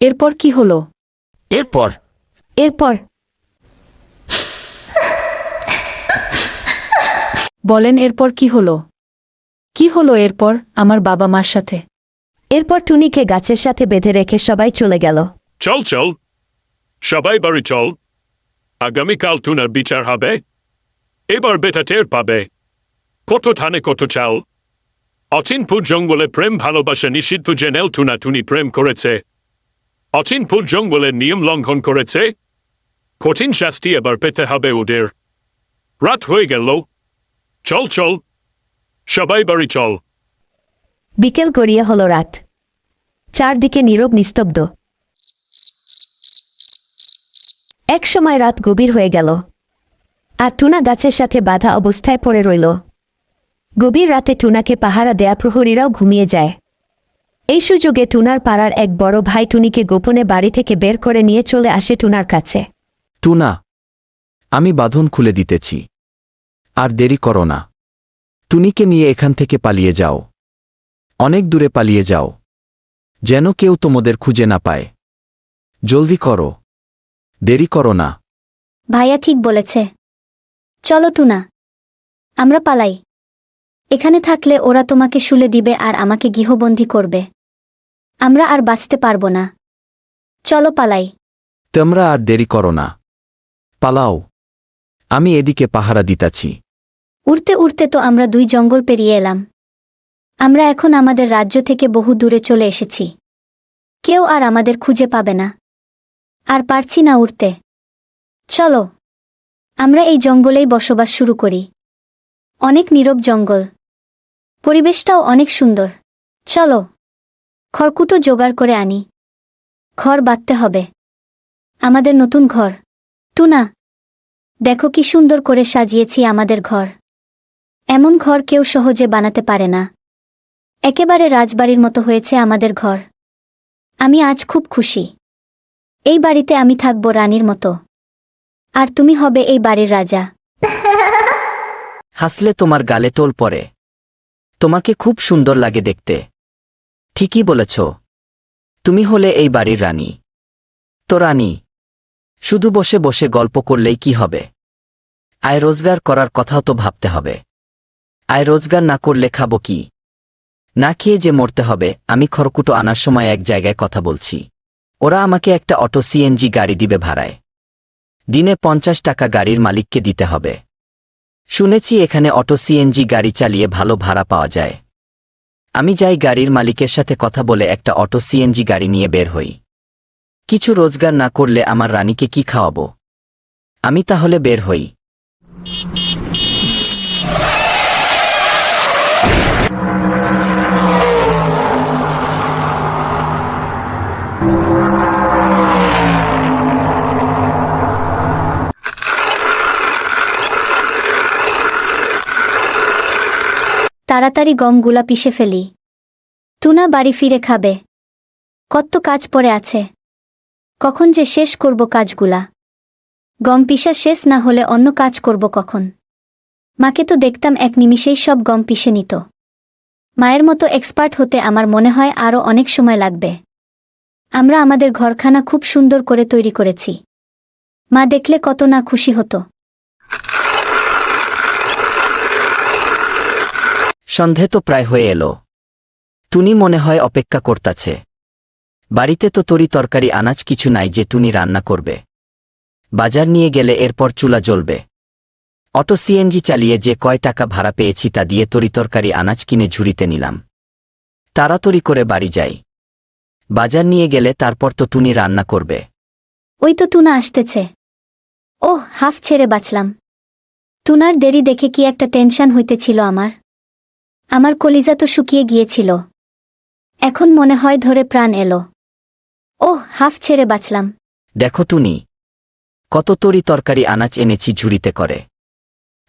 এরপর কি হলো? এরপর? এরপর। বলেন এরপর কি হলো? কি হলো এরপর আমার বাবা মার সাথে? এরপর টুনিকে গাছের সাথে বেঁধে রেখে সবাই চলে গেল। চল চল। সবাই বাড়ি চল। আগামীকাল টুনার বিচার হবে। এবার বেটা টের পাবে। কত ধানে কত চাল। অচিনপুর জঙ্গলে প্রেম ভালোবাসা নিষিদ্ধ জেনেও টুনা টুনি প্রেম করেছে। অচিনপুর জঙ্গলের নিয়ম লঙ্ঘন করেছে কঠিন শাস্তি এবার পেতে হবে ওদের রাত হয়ে গেল চল চল সবাই বাড়ি চল বিকেল গড়িয়ে হল রাত। চারদিকে নীরব নিস্তব্ধ। এক সময় রাত গভীর হয়ে গেল। আর টুনা গাছের সাথে বাধা অবস্থায় পড়ে রইল। গভীর রাতে টুনাকে পাহারা দেয়া প্রহরীরাও ঘুমিয়ে যায়। এই সুযোগে টুনার পাড়ার এক বড় ভাই টুনিকে গোপনে বাড়ি থেকে বের করে নিয়ে চলে আসে টুনার কাছে। টুনা আমি বাঁধন খুলে দিতেছি। আর দেরি করো না। টুনিকে নিয়ে এখান থেকে পালিয়ে যাও। অনেক দূরে পালিয়ে যাও। যেন কেউ তোমাদের খুঁজে না পায়। জলদি করো। দেরি করো না। ভাইয়া ঠিক বলেছে। চলো টুনা। আমরা পালাই। এখানে থাকলে ওরা তোমাকে শুলে দিবে আর আমাকে গৃহবন্দী করবে। আমরা আর বাঁচতে পারব না। চলো পালাই। তোমরা আর দেরি করো না। পালাও। আমি এদিকে পাহারা দিতাছি। উড়তে উড়তে তো আমরা দুই জঙ্গল পেরিয়ে এলাম। আমরা এখন আমাদের রাজ্য থেকে বহু দূরে চলে এসেছি। কেউ আর আমাদের খুঁজে পাবে না। আর পারছি না উড়তে। চলো। আমরা এই জঙ্গলেই বসবাস শুরু করি। অনেক নীরব জঙ্গল। পরিবেশটাও অনেক সুন্দর। চলো। খড়কুটো জোগাড় করে আনি। ঘর বাঁধতে হবে। আমাদের নতুন ঘর। টুনা, দেখো কি সুন্দর করে সাজিয়েছি আমাদের ঘর। এমন ঘর কেউ সহজে বানাতে পারে না। একেবারে রাজবাড়ির মতো হয়েছে আমাদের ঘর। আমি আজ খুব খুশি। এই বাড়িতে আমি থাকব রানীর মতো। আর তুমি হবে এই বাড়ির রাজা। হাসলে তোমার গালে টোল পড়ে। তোমাকে খুব সুন্দর লাগে দেখতে। ঠিকই বলেছ। তুমি হলে এই বাড়ির রানী। তো রানী, শুধু বসে বসে গল্প করলেই কি হবে? আয় রোজগার করার কথাও তো ভাবতে হবে। আয় রোজগার না করলে খাব কি? না খেয়ে যে মরতে হবে, আমি খড়কুটো আনার সময় এক জায়গায় কথা বলছি। ওরা আমাকে একটা অটো সিএনজি গাড়ি দিবে ভাড়ায়। দিনে পঞ্চাশ টাকা গাড়ির মালিককে দিতে হবে। শুনেছি এখানে অটো সিএনজি গাড়ি চালিয়ে ভালো ভাড়া পাওয়া যায়। আমি যাই গাড়ির মালিকের সাথে কথা বলে একটা অটো সিএনজি গাড়ি নিয়ে বের হই। কিছু রোজগার না করলে আমার রানীকে কি খাওয়াবো? আমি তাহলে বের হই। তাড়াতাড়ি গমগুলা পিষে ফেলি। টুনা বাড়ি ফিরে খাবে। কত কাজ পড়ে আছে। কখন যে শেষ করব কাজগুলা। গম পিষা শেষ না হলে অন্য কাজ করব কখন? মাকে তো দেখতাম এক নিমিষেই সব গম পিষে নিত। মায়ের মতো এক্সপার্ট হতে আমার মনে হয় আরও অনেক সময় লাগবে। আমরা আমাদের ঘরখানা খুব সুন্দর করে তৈরি করেছি। মা দেখলে কত না খুশি হতো। সন্ধে তো প্রায় হয়ে এলো। টুনি মনে হয় অপেক্ষা করতাছে। বাড়িতে তো তরি তরকারি আনাজ কিছু নাই যে টুনি রান্না করবে। বাজার নিয়ে গেলে এরপর চুলা জ্বলবে। অটো সিএনজি চালিয়ে যে কয় টাকা ভাড়া পেয়েছি তা দিয়ে তরি তরকারি আনাজ কিনে ঝুড়িতে নিলাম। তাড়াতাড়ি করে বাড়ি যাই। বাজার নিয়ে গেলে তারপর তো টুনি রান্না করবে। ওই তো টুনা আসতেছে। ওহ, হাফ ছেড়ে বাঁচলাম। টুনার দেরি দেখে কি একটা টেনশন হইতেছিল আমার। আমার কলিজা তো শুকিয়ে গিয়েছিল। এখন মনে হয় ধরে প্রাণ এলো। ওহ হাফ ছেড়ে বাঁচলাম। দেখো টুনি কত তরি তরকারি আনাজ এনেছি ঝুড়িতে করে।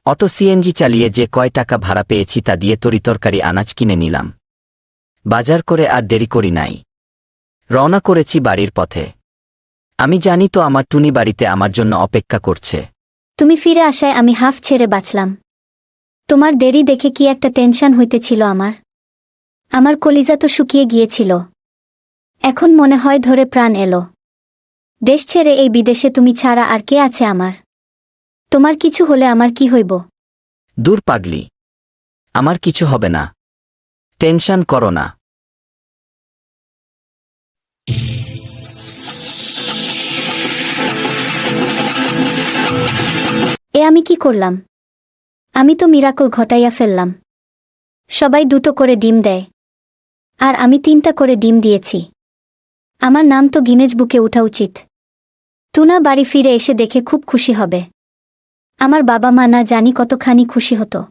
অটো সিএনজি চালিয়ে যে কয় টাকা ভাড়া পেয়েছি তা দিয়ে তরি তরকারি আনাজ কিনে নিলাম। বাজার করে আর দেরি করি নাই। রওনা করেছি বাড়ির পথে। আমি জানি তো আমার টুনি বাড়িতে আমার জন্য অপেক্ষা করছে। তুমি ফিরে আসায় আমি হাফ ছেড়ে বাঁচলাম। তোমার দেরি দেখে কি একটা টেনশন হইতেছিল আমার। আমার কলিজা তো শুকিয়ে গিয়েছিল। এখন মনে হয় ধরে প্রাণ এলো। দেশ ছেড়ে এই বিদেশে তুমি ছাড়া আর কে আছে আমার? তোমার কিছু হলে আমার কি হইব? দূর পাগলি। আমার কিছু হবে না। টেনশন করো না। এ আমি কি করলাম? আমি তো মিরাকল ঘটাইয়া ফেললাম। সবাই দুটো করে ডিম দেয়। আর আমি তিনটা করে ডিম দিয়েছি। আমার নাম তো গিনেজ বুকে ওঠা উচিত। টুনা বাড়ি ফিরে এসে দেখে খুব খুশি হবে। আমার বাবা মা না জানি কতখানি খুশি হতো।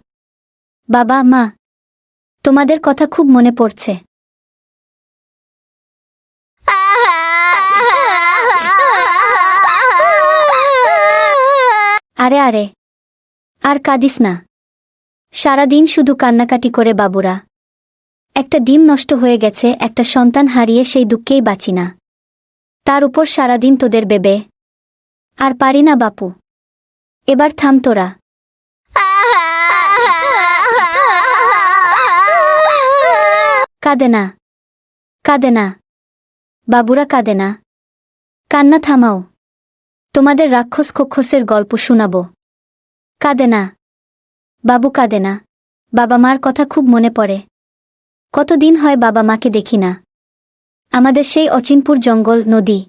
বাবা, মা, তোমাদের কথা খুব মনে পড়ছে। আরে আরে। আর কাঁদিস না। সারাদিন শুধু কান্নাকাটি করে বাবুরা। একটা ডিম নষ্ট হয়ে গেছে, একটা সন্তান হারিয়ে সেই দুঃখেই বাঁচি না। তার উপর সারাদিন তোদের বেবে। আর পারি না বাপু। এবার থাম তোরা। কাঁদে না। কাঁদে না। বাবুরা কাঁদে না। কান্না থামাও। তোমাদের রাক্ষস খক্ষসের গল্প শোনাব। কাঁদে না বাবু কাঁদে না বাবা মার কথা খুব মনে পড়ে। কতদিন হয় বাবা মাকে দেখি না। আমাদের সেই অচিনপুর জঙ্গল নদী,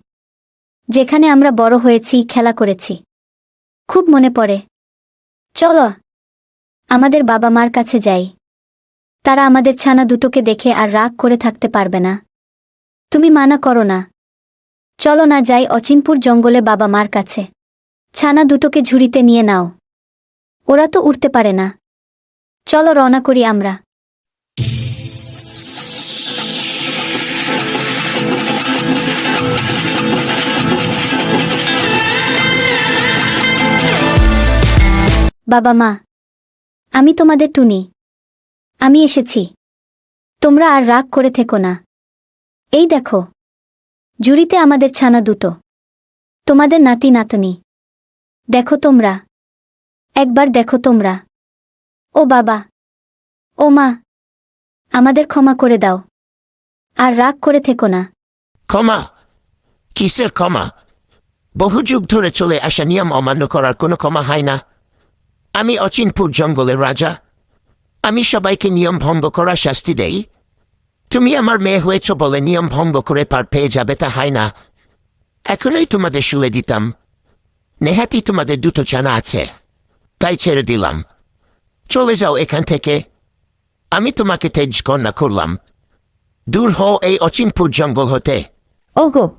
যেখানে আমরা বড় হয়েছি, খেলা করেছি। খুব মনে পড়ে। চলো, আমাদের বাবা মার কাছে যাই। তারা আমাদের ছানা দুটোকে দেখে আর রাগ করে থাকতে পারবে না। তুমি মানা করো না। চলো না যাই অচিনপুর জঙ্গলে বাবা মার কাছে। ছানা দুটোকে ঝুড়িতে নিয়ে নাও। ওরা তো উঠতে পারে না। চলো রওনা করি আমরা। বাবা মা, আমি তোমাদের টুনি। আমি এসেছি। তোমরা আর রাগ করে থেকো না। এই দেখো, জুড়িতে আমাদের ছানা দুটো। তোমাদের নাতি নাতনি দেখো তোমরা। একবার দেখো তোমরা। ও বাবা। ও মা। আমাদের ক্ষমা করে দাও। আর রাগ করে থেকো না। ক্ষমা? কিসের ক্ষমা? বহু যুগ ধরে চলে আসা নিয়ম অমান্য করার কোনো ক্ষমা হয় না। আমি অচিনপুর জঙ্গলের রাজা। আমি সবাইকে নিয়ম ভঙ্গ করার শাস্তি দেই। তুমি আমার মেয়ে হয়েছ বলে নিয়ম ভঙ্গ করে পার পেয়ে যাবে তা হয় না। এখনই তোমাদের শুলে দিতাম। নেহাতি তোমাদের দুটো জানা আছে। তাই ছেড়ে দিলাম। চলে যাও এখান থেকে। আমি তোমাকে তেজ কন্যা করলাম। দূর হও এই অচিনপুর জঙ্গল হতে। ওগো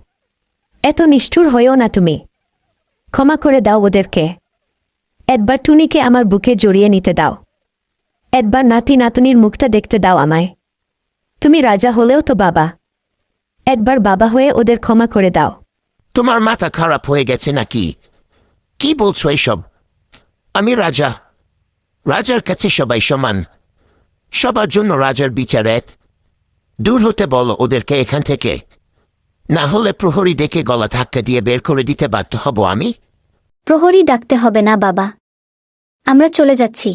এত নিষ্ঠুর হয়েও না তুমি। ক্ষমা করে দাও ওদেরকে। একবার টুনিকে আমার বুকে জড়িয়ে নিতে দাও। একবার নাতি নাতনির মুখটা দেখতে দাও আমায়। তুমি রাজা হলেও তো বাবা। একবার বাবা হয়ে ওদের ক্ষমা করে দাও। তোমার মাথা খারাপ হয়ে গেছে নাকি? কি বলছো এসব আমি রাজা। রাজার কাছে সবাই সমান। সবার জন্য রাজার বিচারে দূর হতে বলো ওদেরকে এখান থেকে। না হলে প্রহরী দেখে গলা ধাক্কা দিয়ে বের করে দিতে বাধ্য হব আমি। প্রহরী ডাকতে হবে না বাবা। আমরা চলে যাচ্ছি।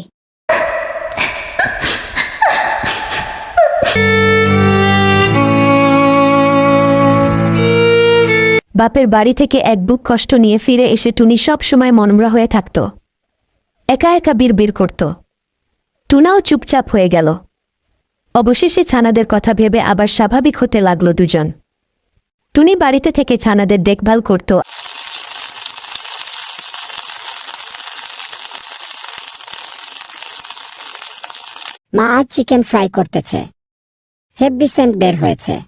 বাপের বাড়ি থেকে এক বুক কষ্ট নিয়ে ফিরে এসে টুনি সব সময় মনমরা হয়ে থাকত। একা একা বীর করত। টুনাও চুপচাপ হয়ে গেল। অবশেষে ছানাদের কথা ভেবে আবার স্বাভাবিক হতে লাগল দুজন। টুনি বাড়িতে থেকে ছানাদের দেখভাল করত। মা চিকেন ফ্রাই করতেছে। হেভি সেন্ট বের হয়েছে।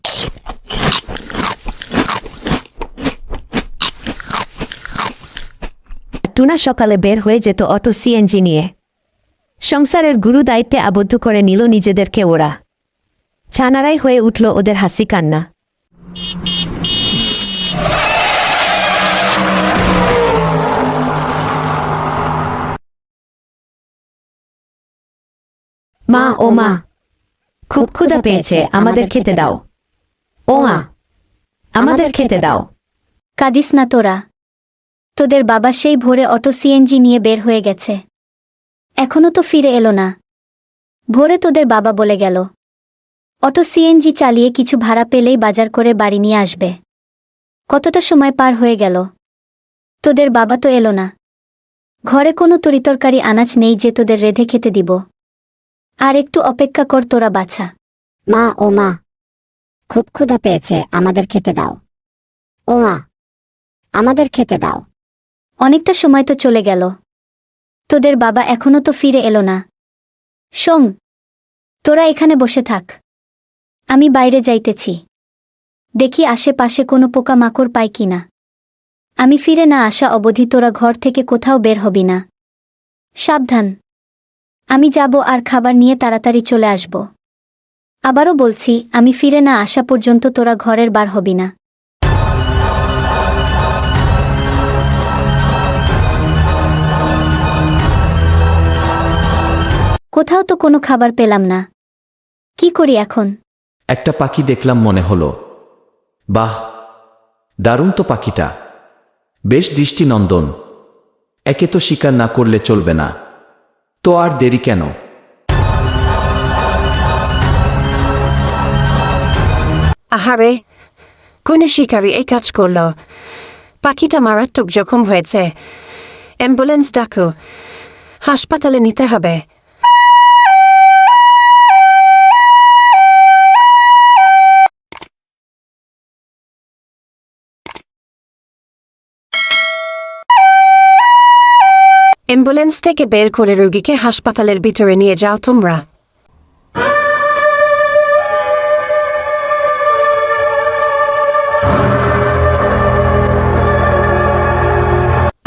টুনা সকালে বের হয়ে যেত অটো সিএনজি নিয়ে। সংসারের গুরু দায়িত্বে আবদ্ধ করে নিল নিজেদেরকে ওরা। ছানারাই হয়ে উঠল ওদের হাসি কান্না। মা, ও মা, খুব ক্ষুধা পেয়েছে, আমাদের খেতে দাও। ও মা, আমাদের খেতে দাও। কাদিস না তোরা। তোদের বাবা সেই ভোরে অটো সিএনজি নিয়ে বের হয়ে গেছে। এখনও তো ফিরে এলো না। ভোরে তোদের বাবা বলে গেল। অটো সিএনজি চালিয়ে কিছু ভাড়া পেলেই বাজার করে বাড়ি নিয়ে আসবে। কতটা সময় পার হয়ে গেল? তোদের বাবা তো এলো না। ঘরে কোনো তরিতরকারি আনাজ নেই যে তোদের রেধে খেতে দিব। আর একটু অপেক্ষা কর তোরা বাছা। মা, ও মা। খুব ক্ষুধা পেয়েছে, আমাদের খেতে দাও। ও মা, আমাদের খেতে দাও। অনেকটা সময় তো চলে গেল। তোদের বাবা এখনও তো ফিরে এলো না। শোং তোরা এখানে বসে থাক। আমি বাইরে যাইতেছি। দেখি আশেপাশে কোনো পোকা পোকামাকড় পাই কিনা। আমি ফিরে না আসা অবধি তোরা ঘর থেকে কোথাও বের হবি না। সাবধান। আমি যাব আর খাবার নিয়ে তাড়াতাড়ি চলে আসব। আবারও বলছি, আমি ফিরে না আসা পর্যন্ত তোরা ঘরের বার হবি না। কোথাও তো কোনো খাবার পেলাম না। কি করি এখন? একটা পাখি দেখলাম মনে হলো। বাহ দারুণ তো পাখিটা। বেশ দৃষ্টিনন্দন। একে তো শিকার না করলে চলবে না। তো আর দেরি কেন? আহারে কোন শিকারী এই কাজ করল? পাখিটা মারাত্মক জখম হয়েছে। অ্যাম্বুলেন্স ডাকো। হাসপাতালে নিতে হবে। অ্যাম্বুলেন্স থেকে বের করে রোগীকে হাসপাতালের ভিতরে নিয়ে যাও তোমরা।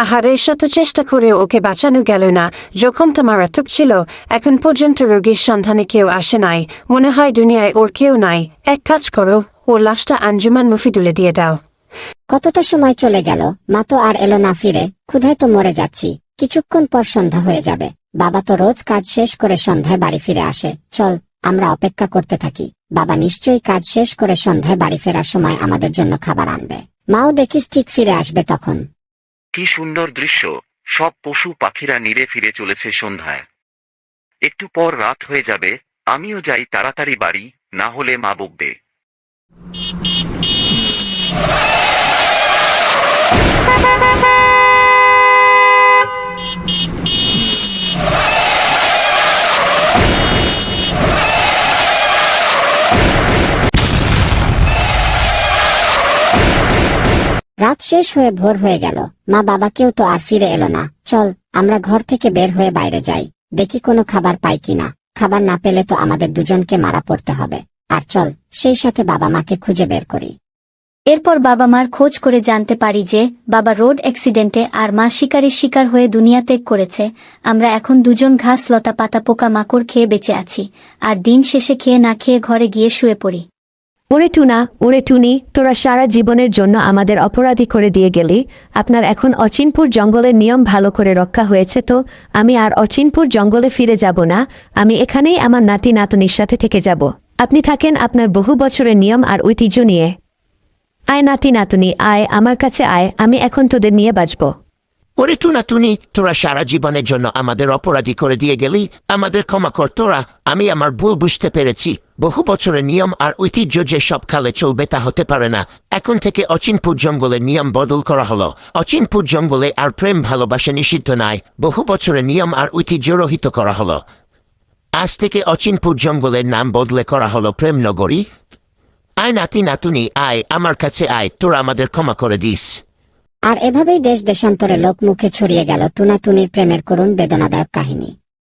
আহারে, শত চেষ্টা করে ওকে বাঁচানো গেল না। জখমটা মারাত্মক ছিল। এখন পর্যন্ত রোগীর সন্ধানে কেউ আসে নাই। মনে হয় দুনিয়ায় ওর কেউ নাই। এক কাজ করো, ওর লাশটা আঞ্জুমান মুফি তুলে দিয়ে দাও। কতটা সময় চলে গেল? মা তো আর এলো না ফিরে। ক্ষুধায় তো মরে যাচ্ছি। কিছুক্ষণ পর সন্ধ্যা হয়ে যাবে। বাবা তো রোজ কাজ শেষ করে সন্ধ্যায় বাড়ি ফিরে আসে। চল, আমরা অপেক্ষা করতে থাকি। বাবা নিশ্চয়ই কাজ শেষ করে সন্ধ্যায় বাড়ি ফেরার সময় আমাদের জন্য খাবার আনবে। মাও দেখিস ঠিক ফিরে আসবে তখন। কি সুন্দর দৃশ্য। সব পশু পাখিরা নিরে ফিরে চলেছে সন্ধ্যায়। একটু পর রাত হয়ে যাবে। আমিও যাই তাড়াতাড়ি বাড়ি, না হলে মা বকবে। রাত শেষ হয়ে ভোর হয়ে গেল। মা বাবাকেও তো আর ফিরে এলো না। চল, আমরা ঘর থেকে বের হয়ে বাইরে যাই। দেখি কোনো খাবার পাই কিনা। খাবার না পেলে তো আমাদের দুজনকে মারা পড়তে হবে। আর চল, সেই সাথে বাবা মাকে খুঁজে বের করি। এরপর বাবা মার খোঁজ করে জানতে পারি যে, বাবা রোড অ্যাক্সিডেন্টে আর মা শিকারের শিকার হয়ে দুনিয়া ত্যাগ করেছে। আমরা এখন দুজন ঘাস লতা পাতা পোকা মাকড় খেয়ে বেঁচে আছি। আর দিন শেষে খেয়ে না খেয়ে ঘরে গিয়ে শুয়ে পড়ি। ওরে টুনা, ওরে টুনি, তোরা সারা জীবনের জন্য আমাদের অপরাধী করে দিয়ে গেলি। আপনার এখন অচিনপুর জঙ্গলের নিয়ম ভালো করে রক্ষা হয়েছে তো, আমি আর অচিনপুর জঙ্গলে ফিরে যাব না, আমি এখানেই আমার নাতি নাতনির সাথে থেকে যাব। আপনি থাকেন আপনার বহু বছরের নিয়ম আর ঐতিহ্য নিয়ে। আয় নাতি নাতনি, আয়, আমার কাছে আয়, আমি এখন তোদের নিয়ে বাঁচব। ওরে টুনা টুনি, তোরা সারা জীবনের জন্য আমাদের অপরাধী করে দিয়ে গেলি, আমাদের ক্ষমা কর তোরা, আমি আমার ভুল বুঝতে পেরেছি। বহু বছরের নিয়ম আর ঐতিহ্য যে সব কালে চলবে তা হতে পারে না। এখন থেকে অচিনপুর জঙ্গলের নিয়ম বদল করা হলো। অচিনপুর জঙ্গলে আর প্রেম ভালোবাসা নিষিদ্ধ নাই। বহু বছরের নিয়ম আর ঐতিহ্য রহিত করা হলো। আজ থেকে অচিনপুর জঙ্গলের নাম বদলে করা হলো প্রেম নগরী। আয় নাতি নাতুনি, আয়, আমার কাছে আয়, তোরা আমাদের ক্ষমা করে দিস। আর এভাবেই দেশ দেশান্তরে লোক মুখে ছড়িয়ে গেল টুনাটুনির প্রেমের করুণ বেদনাদায়ক কাহিনী।